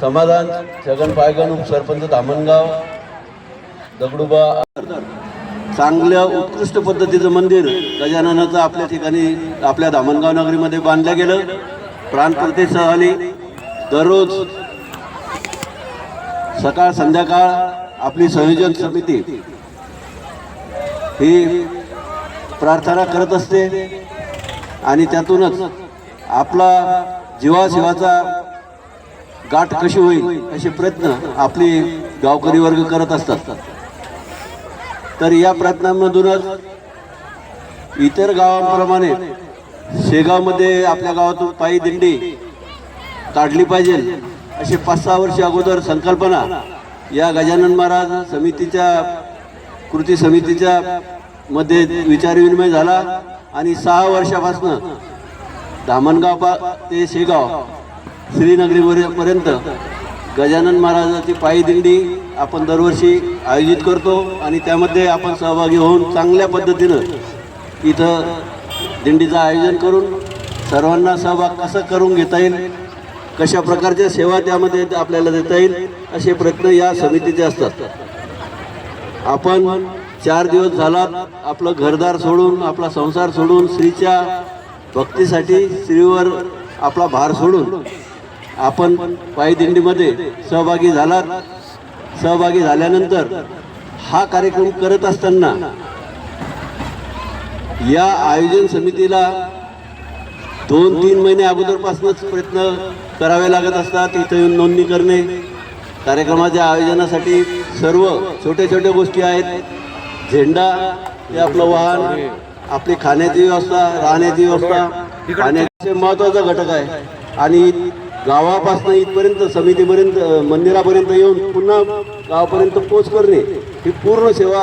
समाधान छगन पायगण उपसरपंच धामणगाव दगडूबा चांगल्या उत्कृष्ट पद्धतीचं मंदिर गजाननाचं आपल्या ठिकाणी आपल्या धामणगाव नगरीमध्ये बांधलं गेलं. प्राणप्रतिष्ठा झाली दररोज सकाळ संध्याकाळ आपली संयोजन समिती ही प्रार्थना करत असते आणि त्यातूनच आपला जीवाशिवाचा गाठ कशी होईल असे प्रयत्न आपली गावकरी वर्ग करत असतात. तर या प्रयत्नांमधूनच इतर गावांप्रमाणे शेगावमध्ये आपल्या गावातून पायी दिंडी काढली पाहिजे अशी पाच सहा वर्ष अगोदर संकल्पना या गजानन महाराज समितीच्या कृती समितीच्या मध्ये विचारविनिमय झाला आणि सहा वर्षापासून धामणगाव पा ते शेगाव श्रीनगरीपर्यंत गजानन महाराजाची पायी दिंडी आपण दरवर्षी आयोजित करतो आणि त्यामध्ये आपण सहभागी होऊन चांगल्या पद्धतीनं इथं दिंडीचं आयोजन करून सर्वांना सहभाग कसं करून घेता येईल कशा प्रकारच्या सेवा त्यामध्ये आपल्याला देता येईल असे प्रयत्न या समितीचे असतात. आपण चार दिवस झाला आपलं घरदार सोडून आपला संसार सोडून स्त्रीच्या भक्तीसाठी स्त्रीवर आपला भार सोडून आपण पायदिंडीमध्ये सहभागी झालात. सहभागी झाल्यानंतर हा कार्यक्रम करत असताना या आयोजन समितीला दोन तीन महिने अगोदरपासूनच प्रयत्न करावे लागत असतात. इथं येऊन नोंदणी करणे कार्यक्रमाच्या आयोजनासाठी सर्व छोट्या छोट्या गोष्टी आहेत. झेंडा हे आपलं वाहन आपली खाण्याची व्यवस्था राहण्याची व्यवस्था खाण्याचे महत्त्वाचा घटक आहे. आणि गावापासून इथपर्यंत समितीपर्यंत मंदिरापर्यंत येऊन पुन्हा गावापर्यंत पोच करणे ही पूर्ण सेवा